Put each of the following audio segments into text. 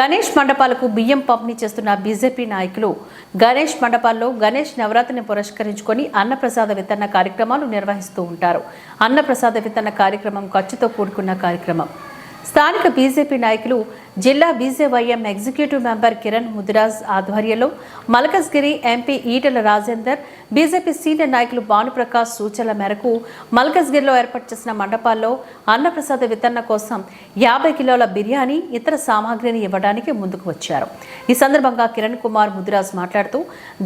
గణేష్ మండపాలకు బియ్యం పంపిణీ చేస్తున్న బీజేపీ నాయకులు గణేష్ మండపాల్లో గణేష్ నవరాత్రిని పురస్కరించుకొని అన్నప్రసాద వితరణ కార్యక్రమాలు నిర్వహిస్తూ ఉంటారు. అన్నప్రసాద వితరణ కార్యక్రమం ఖర్చుతో కూడుకున్న కార్యక్రమం. స్థానిక బీజేపీ నాయకులు జిల్లా BJYM executive member Kiran Mudiraj ఆధ్వర్యంలో Malkajgiri MP Etela Rajender BJP senior నాయకులు భానుప్రకాష్ సూచనల మేరకు మల్కజ్గిరిలో ఏర్పాటు చేసిన మండపాల్లో అన్నప్రసాద వితరణ కోసం యాభై కిలోల బిర్యానీ ఇతర సామాగ్రిని ఇవ్వడానికి ముందుకు వచ్చారు. ఈ సందర్భంగా కిరణ్ కుమార్ ముదిరాజ్ మాట్లాడుతూ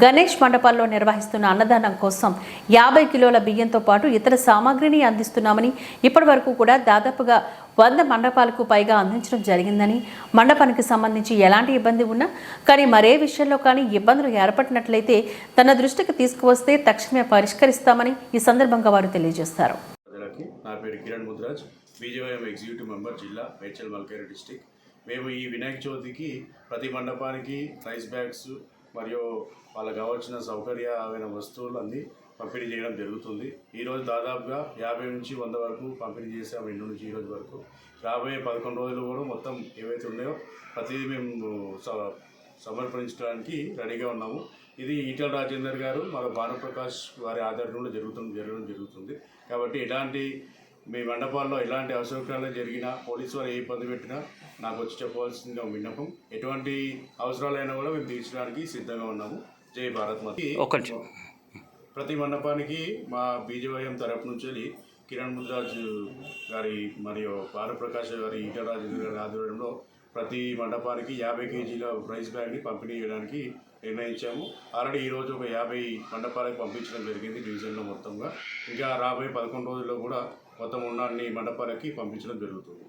గణేష్ మండపాల్లో నిర్వహిస్తున్న అన్నదానం కోసం యాభై కిలోల బియ్యంతో పాటు ఇతర సామాగ్రిని అందిస్తున్నామని ఇప్పటి వరకు కూడా దాదాపుగా వంద మండపాలకు పైగా అందించడం జరిగిందని మండపానికి సంబంధించి ఎలాంటి ఇబ్బంది ఉన్నా కానీ మరే విషయంలో కానీ ఇబ్బందులు ఏర్పడినట్లయితే తన దృష్టికి తీసుకువస్తే తక్షణమే పరిష్కరిస్తామని ఈ సందర్భంగా వారు తెలియజేస్తారు. ప్రజలకి నా పేరు Kiran Mudiraj BJYM executive member జిల్లా మేడ్చల్ మల్కేరు డిస్టిక్ మేము ఈ వినాయక చవితికి ప్రతి మండపానికి రైస్ బ్యాగ్స్ మరియు వాళ్ళకి కావాల్సిన సౌకర్యమైన వస్తువులు అన్నీ పంపిణీ చేయడం జరుగుతుంది. ఈరోజు దాదాపుగా యాభై నుంచి వంద వరకు పంపిణీ చేసాము ఎండు నుంచి ఈరోజు రోజు వరకు. రాబోయే పదకొండు రోజులు కూడా మొత్తం ఏవైతే ఉన్నాయో ప్రతిదీ మేము స- సమర్పించడానికి రెడీగా ఉన్నాము. ఇది ఈటల రాజేందర్ గారు మన భానుప్రకాష్ వారి ఆధారంలో జరుగుతుంది జరగడం జరుగుతుంది. కాబట్టి ఎలాంటి మీ మండపాల్లో ఎలాంటి అవసరాలు జరిగినా పోలీసు వారు ఏ ఇబ్బంది పెట్టినా నాకు వచ్చి చెప్పవలసిందిగా విన్నపం. ఎటువంటి అవసరాలైనా కూడా మేము తీర్చడానికి సిద్ధంగా ఉన్నాము. జై భారత్ మాత. ప్రతి మండపానికి మా బీజేవైఎం తరపు నుంచి కిరణ్ ముద్రాజ్ గారి మరియు భారప్రకాష్ గారి ఈటల రాజేంద్ర గారి ఆధ్వర్యంలో ప్రతి మండపానికి యాభై కేజీల ప్రైస్ బ్యాగ్ని పంపిణీ చేయడానికి నిర్ణయించాము. ఆల్రెడీ ఈరోజు ఒక యాభై మండపాలకు పంపించడం జరిగింది డివిజన్లో మొత్తంగా. ఇంకా రాబోయే పదకొండు రోజుల్లో కూడా మొత్తం ఉన్న అన్ని మండపాలకి పంపించడం జరుగుతుంది.